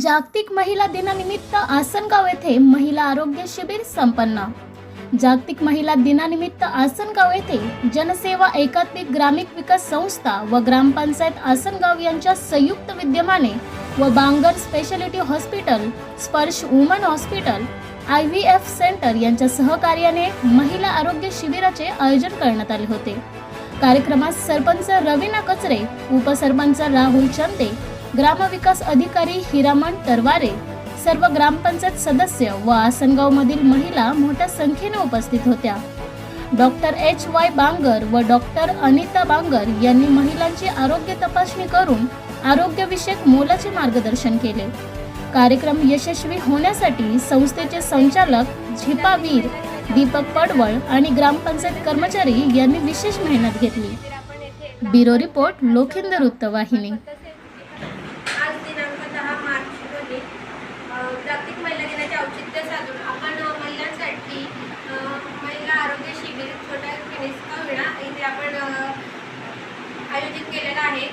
जागतिक महिला दिनानिमित्त आसनगाव येथे महिला आरोग्य शिबिर संपन्न. जागतिक महिला दिनानिमित्त आसनगाव येथे जनसेवा एकात्मिक ग्रामीण विकास संस्था व ग्रामपंचायत आसनगाव यांच्या संयुक्त विद्यमाने व Bangar speciality hospital Sparsh woman hospital I V F centre यांच्या सहकार्याने महिला आरोग्य शिबिराचे आयोजन करण्यात आले होते. कार्यक्रमात सरपंच रवीना कचरे उपसरपंच राहुल चंदे ग्रामविकास अधिकारी हिरामण तरवारे सर्व ग्रामपंचायत सदस्य व आसनगावमधील महिला मोठ्या संख्येने उपस्थित होत्या. डॉक्टर एच वाय बांगर व डॉक्टर अनिता बांगर यांनी महिलांची आरोग्य तपासणी करून आरोग्यविषयक मोलाचे मार्गदर्शन केले. कार्यक्रम यशस्वी होण्यासाठी संस्थेचे संचालक झिपावीर दीपक पडवळ आणि ग्रामपंचायत कर्मचारी यांनी विशेष मेहनत घेतली. ब्युरो रिपोर्ट लोखिंद वृत्तवाहिनी. आयोजित केलेलं आहे.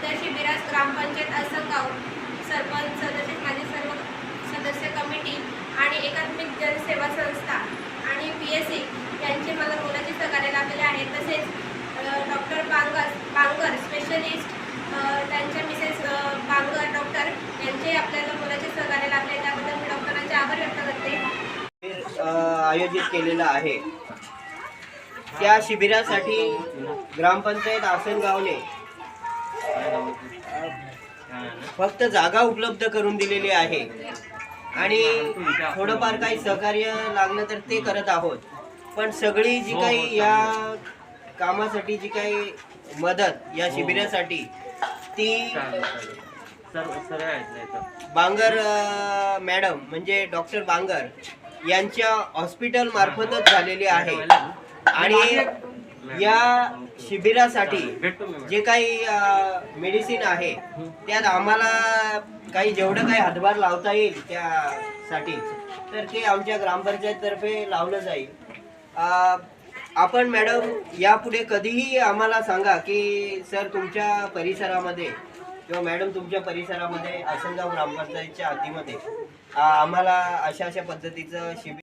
त्या शिबिरास ग्रामपंचायत असं गाव सरपंच तसेच माझे सर्व सदस्य कमिटी आणि एकात्मिक जनसेवा संस्था आणि पी एस सी यांचे मला मुलाचे सहकार्य लाभलेले आहे. तसेच डॉक्टर बांगर बांगर स्पेशलिस्ट त्यांच्या मिसेस बांगर डॉक्टर यांचे आपल्याला मुलाचे सहकार्य लाभले. त्याबद्दल मी डॉक्टरांचे आभार व्यक्त करते. आयोजित केलेलं आहे. त्या शिबिरासाठी ग्रामपंचायत आसनगावने फक्त जागा उपलब्ध करून दिलेली आहे. आणि थोडंफार काही सहकार्य लागलं तर ते करत आहोत. पण सगळी जी काही या कामासाठी जी काही मदत या शिबिरासाठी ती बांगर मॅडम म्हणजे डॉक्टर बांगर यांच्या हॉस्पिटल मार्फतच झालेली आहे. आणि या शिबिरासाठी जे काही मेडिसिन आहे त्यात आम्हाला काही जेवढं काही हातभार लावता येईल त्यासाठी तर ते आमच्या ग्रामपंचायततर्फे लावलं जाईल. आपण मॅडम यापुढे कधीही आम्हाला सांगा की सर तुमच्या परिसरामध्ये किंवा मॅडम तुमच्या परिसरामध्ये आसनगाव ग्रामपंचायतच्या हद्दीमध्ये आम्हाला अशा अशा पद्धतीचं शिबिर